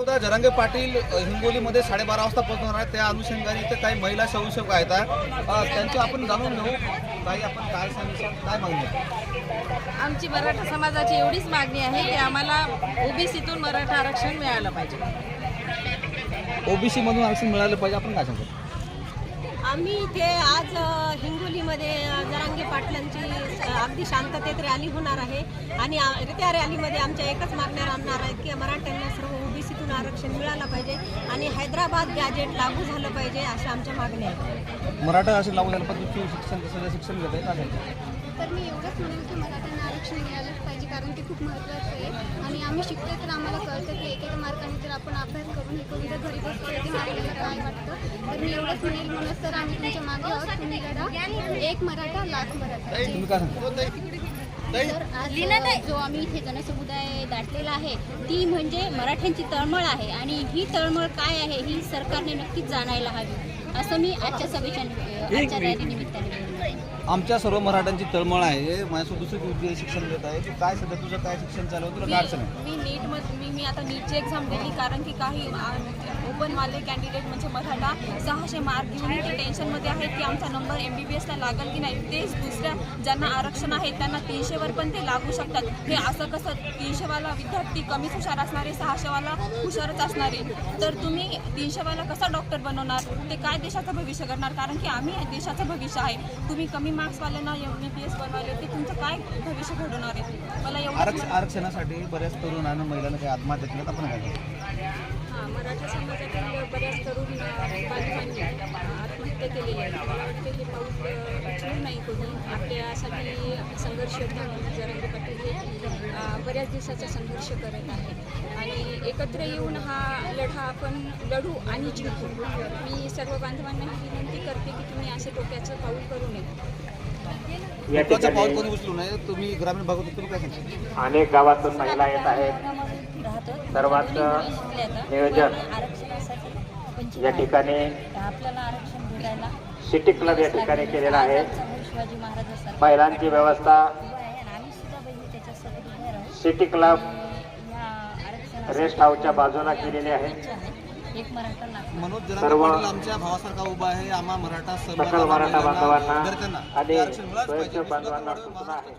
उद्या जरांगे पाटील हिंगोलीमध्ये साडेबारा वाजता पोहोचणार आहेत. त्या अनुषंगाने इथे काही महिला स्वयंसेवक आहेत त्यांचे आपण जाणून घेऊ. काही आपण काय सांगितलं काय मागणी? आमची मराठा समाजाची एवढीच मागणी आहे की आम्हाला ओबीसीतून मराठा आरक्षण मिळालं पाहिजे. ओबीसी मधून आरक्षण मिळालं पाहिजे. आपण काय सांगतो आम्ही इथे आज हिंगोलीमध्ये जरांगे पाटलांची अगदी शांततेत रॅली होणार आहे. आणि त्या रॅलीमध्ये आमच्या एकच मागण्या राहणार आहेत की मराठ्यांना सर्व ओबीसीतून आरक्षण मिळालं पाहिजे आणि हैदराबाद गॅजेट लागू झालं पाहिजे अशा आमच्या मागण्या आहेत. मराठा आरक्षण लागू झालं तुम्ही शिक्षण घेत तर मी एवढंच म्हणेल की मराठ्यांना आरक्षण मिळालंच पाहिजे कारण ते खूप महत्त्वाचं आहे. आणि आम्ही शिकतोय तर आम्हाला कळतं की एक एक मार्काने जर आपण अभ्यास करून हे जर घरी आपल्याला काय वाटतं? तर मी एवढंच म्हणेल म्हणून आम्ही तुमच्या मागे आहोत. तुम्ही लढा. एक मराठा लाख मराठा. तुम्ही काय सांगतो? तर आज जो आम्ही इथे जनसमुदाय दाटलेला आहे ती म्हणजे मराठ्यांची तळमळ आहे. आणि ही तळमळ काय आहे ही सरकारने नक्कीच जाणायला हवी. असं मी आजच्या सभेच्या आजच्या रॅली निमित्ताने. आमच्या सर्व मराठ्यांची तळमळ आहे. माझ्यासोबत दुसरी मुलगी शिक्षण घेत आहे? तू काय सध्या तुझं काय शिक्षण चालू आहे? तुला काय अडचण आहे मी नीट मी मी आता नीटची एक्झाम दिली कारण की काही ओपनवाले कॅन्डिडेट म्हणजे मराठा सहाशे मार्क घेऊन ते टेन्शनमध्ये आहेत की आमचा नंबर एम बी बी एसला लागल की नाही. तेच दुसऱ्या ज्यांना आरक्षण आहे त्यांना तीनशेवर पण ते लागू शकतात. हे असं कसं? तीनशेवाला विद्यार्थी कमीच हुशार असणारे सहाशेवाला हुशारच असणारे. तर तुम्ही तीनशेवाला कसा डॉक्टर बनवणार? ते काय देशाचं भविष्य करणार कारण की आम्ही देशाचं भविष्य आहे. तुम्ही कमी मार्क्सवाल्यांना एम बी बी एस बनवायले ते तुमचं काय भविष्य घडवणार आहे? मला एवढं आरक्षण आरक्षणासाठी बऱ्याच तरुण आणि महिलांना काही आत्महत्या केल्यात. आपण काय हां मराठा समाजातील बऱ्याच तरुण अ, बालिकांनी आत्महत्या केलेली आहे. मला वाटते की पाऊल अ, उचलू नाही कोणी. आपल्यासाठी संघर्ष जरांगे पाटील हे बऱ्याच दिवसाचा संघर्ष करत आहे. आणि एकत्र येऊन हा लढा आपण लढू आणि जिंकू. मी सर्व बांधवांना ही विनंती करते की तुम्ही असे डोक्याचं पाऊल करू नये. या टोकाचं पाऊल ठिकाणी कोणी उचलू नये? तुम्ही ग्रामीण भागात तुम्ही काय सांगता? अनेक गावातून महिला येत आहेत. सर्वात नियोजन या ठिकाणी आपल्याला आरक्षण भेटायला सिटी क्लब या ठिकाणी केलेला आहे. महिलांची व्यवस्था सिटी क्लब रेस्ट हाऊसच्या बाजूला केलेली आहे. सर्व आमच्या भावासारखा उभा आहे. आम्हा मराठा सकल मराठा बांधवांना आणि हे. स्वयंसेवक बांधवांना सूचना आहे.